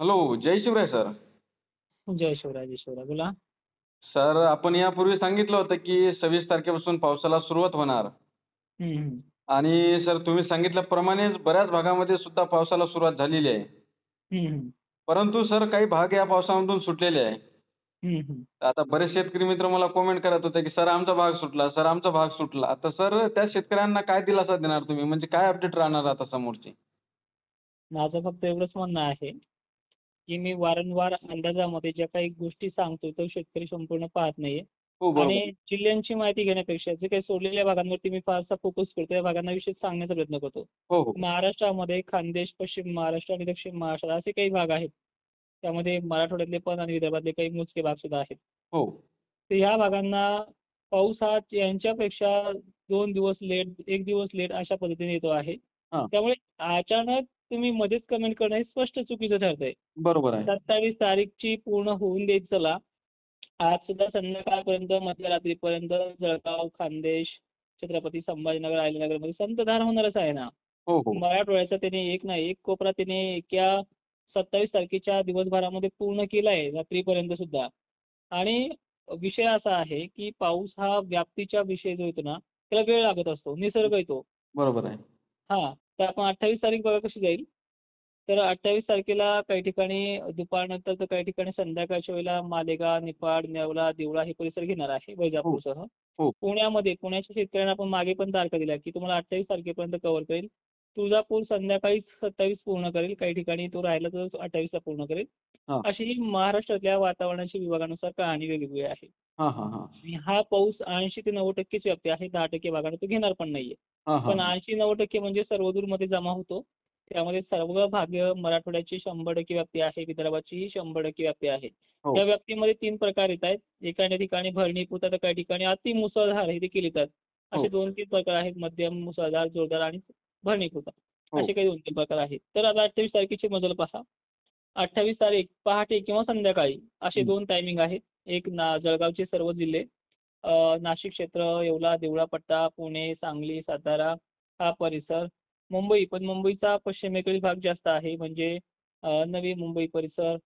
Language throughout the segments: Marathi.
हॅलो जय शिवराय सर जय शिवराय जय शिवराय. बोला. सर आपण यापूर्वी सांगितलं होतं की सव्वीस तारखेपासून पावसाला सुरुवात होणार. हम्म. आणि सर तुम्ही सांगितल्याप्रमाणेच बऱ्याच भागामध्ये सुद्धा पावसाला सुरुवात झालेली आहे. हम्म. परंतु सर काही भाग या पावसामधून सुटलेले आहे. हम्म, हम्म. आता बरेच शेतकरी मित्र मला कॉमेंट करत होते की सर आमचा भाग सुटला सर आमचा भाग सुटला. तर सर त्या शेतकऱ्यांना काय दिलासा देणार तुम्ही? म्हणजे काय अपडेट राहणार आता समोरची? माझं फक्त एवढंच म्हणणं आहे की मी वारंवार अंदाजामध्ये ज्या काही गोष्टी सांगतो तो शेतकरी संपूर्ण पाहत नाहीये. हो आणि बरोबर जिल्ह्यांची माहिती घेण्यापेक्षा जे काही सोडलेल्या भागांवरती मी फारसा फोकस करतो या भागांविषयी सांगण्याचा प्रयत्न करतो. हो हो. महाराष्ट्रामध्ये खानदेश पश्चिम महाराष्ट्र आणि दक्षिण महाराष्ट्र असे काही भाग आहेत. त्यामध्ये मराठवाड्यातले पण आणि विदर्भातले काही मोजके भाग सुद्धा आहेत. हो. तर ह्या भागांना पाऊस हा यांच्यापेक्षा दोन दिवस लेट एक दिवस लेट अशा पद्धतीने येतो आहे. हां. त्यामुळे अचानक तुम्ही मध्येच कमेंट करणं हे स्पष्ट चुकीचं ठरतंय. बरोबर आहे. सत्तावीस तारीखची पूर्ण होऊन देत चला. आज सुद्धा संध्याकाळपर्यंत मध्यरात्रीपर्यंत जळगाव खानदेश छत्रपती संभाजीनगर आयल्यानगरमध्ये संतधार होणारच आहे ना. हो हो. मराठवाड्याचा त्याने एक ना एक कोपरा त्याने एका सत्तावीस तारखेच्या दिवसभरामध्ये पूर्ण केला आहे रात्रीपर्यंत सुद्धा. आणि विषय असा आहे की पाऊस हा व्याप्तीच्या विषय जो येतो ना त्याला वेळ लागत असतो निसर्ग येतो. बरोबर आहे. हां. तर आपण अठ्ठावीस तारीख बघा कशी जाईल. तर अठ्ठावीस तारखेला काही ठिकाणी दुपारनंतर तर काही ठिकाणी संध्याकाळच्या वेळेला मालेगाव निफाड नेवला देवळा हे परिसर घेणार आहे वैजापूरसह. हो. पुण्यामध्ये पुण्याच्या शेतकऱ्यांना आपण मागे पण तारखा दिल्या की तुम्हाला अठ्ठावीस तारखेपर्यंत कव्हर करेल. तुळजापूर संध्याकाळी सत्तावीस पूर्ण करेल. काही ठिकाणी तो राहिला तर अठ्ठावीसला पूर्ण करेल. हां. अशी ही महाराष्ट्रातल्या वातावरणाची विभागानुसार कहाणी वेगवेगळी आहे. हां हां हां. आणि हा पाऊस ऐंशी ते नव्वद टक्केच व्याप्ती आहे. दहा टक्के भागाला तो घेणार पण नाहीये. हां पण हां ऐंशी नव्वद टक्के म्हणजे सर्वदूरमध्ये जमा होतो. त्यामध्ये सर्व भाग मराठवाड्याची शंभर टक्के व्याप्ती आहे. विदर्भाचीही शंभर टक्के व्याप्ती आहे. हो. त्या व्याप्तीमध्ये तीन प्रकार येत आहेत. एखाद्या ठिकाणी भरणी पुतात तर काही ठिकाणी अति मुसळधार हे देखील येतात. हो. असे दोन तीन प्रकार आहेत. मध्यम मुसळधार जोरदार आणि भरणी पुता हो. असे काही दोन तीन प्रकार आहेत. तर आता अठ्ठावीस तारखेची मजल पहा. अठ्ठावीस तारीख पहाटे किंवा संध्याकाळी असे. दोन टायमिंग आहेत. एक ना जळगावचे सर्व जिल्हे अ, नाशिक क्षेत्र येवला देवळा पट्टा पुणे सांगली सातारा हा परिसर. मुंबई पण मुंबईचा पश्चिमेकडील भाग जास्त आहे. म्हणजे नवी मुंबई परिसर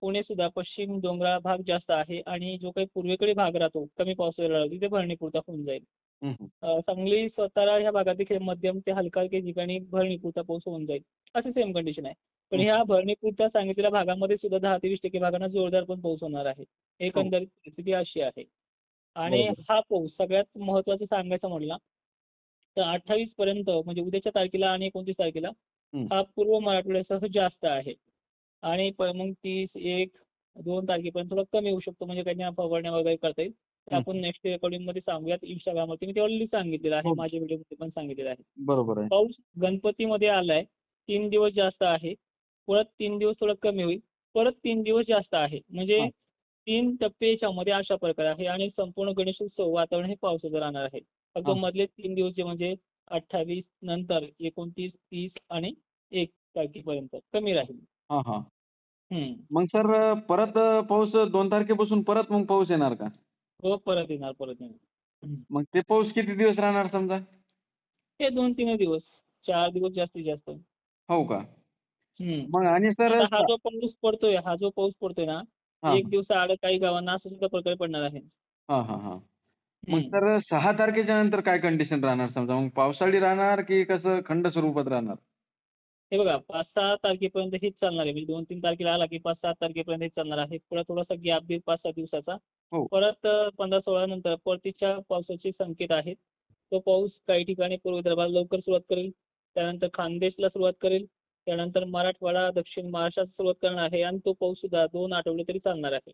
पुणे सुद्धा पश्चिम डोंगराळ भाग जास्त आहे. आणि जो काही पूर्वेकडील भाग राहतो कमी पावसाळा तिथे भरणीपुरता होऊन जाईल. सांगली सातारा ह्या भागात देखील मध्यम ते हलका ठिकाणी भरणीपुरता पाऊस होऊन जाईल. अशी सेम कंडिशन आहे. पण हं. ह्या भरणीपुरता सांगितलेल्या भागामध्ये सुद्धा दहा ते वीस टक्के भागांना जोरदार पण पाऊस होणार आहे. एकंदरीत परिस्थिती अशी आहे. आणि. हा पाऊस सगळ्यात महत्त्वाचं सांगायचं म्हणलं तर अठ्ठावीस पर्यंत म्हणजे उद्याच्या तारखेला आणि एकोणतीस तारखेला हं. हा पूर्व मराठवाड्यासह जास्त आहे. आणि मग तीस एक दोन तारखेपर्यंत थोडा कमी होऊ शकतो. म्हणजे काही फवारण्या वगैरे करता येईल. ते हं. आपण नेक्स्ट रेकॉर्डिंगमध्ये सांगूयात. इंस्टाग्रामवरती मी ते ऑलरेडी सांगितलेलं आहे. हो. माझ्या व्हिडिओमध्ये पण सांगितलेलं आहे. बरोबर आहे. पाऊस गणपतीमध्ये आलाय. तीन दिवस जास्त आहे. परत तीन दिवस थोडं कमी होईल. परत तीन दिवस जास्त आहे. म्हणजे. तीन टप्पे याच्यामध्ये अशा प्रकारे आहे. आणि संपूर्ण गणेशोत्सव वातावरण हे पावसाचं राहणार आहे. फक्त. मधले तीन दिवस जे म्हणजे अठ्ठावीस नंतर एकोणतीस तीस आणि एक तारखेपर्यंत कमी राहील. मग सर परत पाऊस दोन तारखेपासून परत मग पाऊस येणार का? हो परत येणार परत येणार. मग ते पाऊस किती दिवस राहणार समजा? हे दोन तीन दिवस. चार दिवस जास्तीत जास्त. हो का. मग आणि सर हा जो पाऊस पडतोय हा जो पाऊस पडतोय ना एक दिवसा आड काही गावांना असं सुद्धा प्रकारे पडणार आहे. हां हां हां. मग. सर सहा तारखेच्या नंतर काय कंडिशन राहणार समजा? मग पावसाळी राहणार की कसं खंड स्वरूपात राहणार? हे बघा पाच सहा तारखेपर्यंत हेच चालणार आहे. म्हणजे दोन तीन तारखेला आला की पाच सात तारखेपर्यंत हेच चालणार आहे. पुढे थोडासा गॅप देईल पाच सहा दिवसाचा. हो. परत पंधरा सोळा नंतर परतीच्या पावसाचे संकेत आहेत. तो पाऊस काही ठिकाणी पूर्व विदर्भाला लवकर सुरुवात करेल. त्यानंतर खानदेशला सुरुवात करेल. त्यानंतर मराठवाडा दक्षिण महाराष्ट्रात सुरुवात करणार आहे आणि तो पाऊस सुद्धा दोन आठवडे तरी चालणार आहे.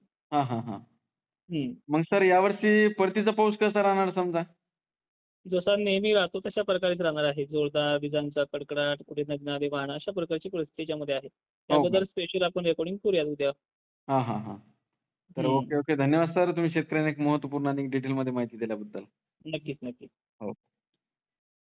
मग सर यावर्षी परतीचा पाऊस कसा राहणार समजा? जसा नेहमी राहतो तशा प्रकारेच राहणार आहे. जोरदार विजांचा कडकडाट कुठे नदनादे वाहणं अशा प्रकारची परिस्थिती त्याच्यामध्ये आहे. त्याबद्दल स्पेशल आपण रेकॉर्डिंग करूयात उद्या. हां हां हां. तर. Okay okay. धन्यवाद सर. तुम्ही शेतकऱ्यांना एक महत्त्वपूर्ण आणि डिटेलमध्ये माहिती दिल्याबद्दल. नक्कीच नक्कीच. हो.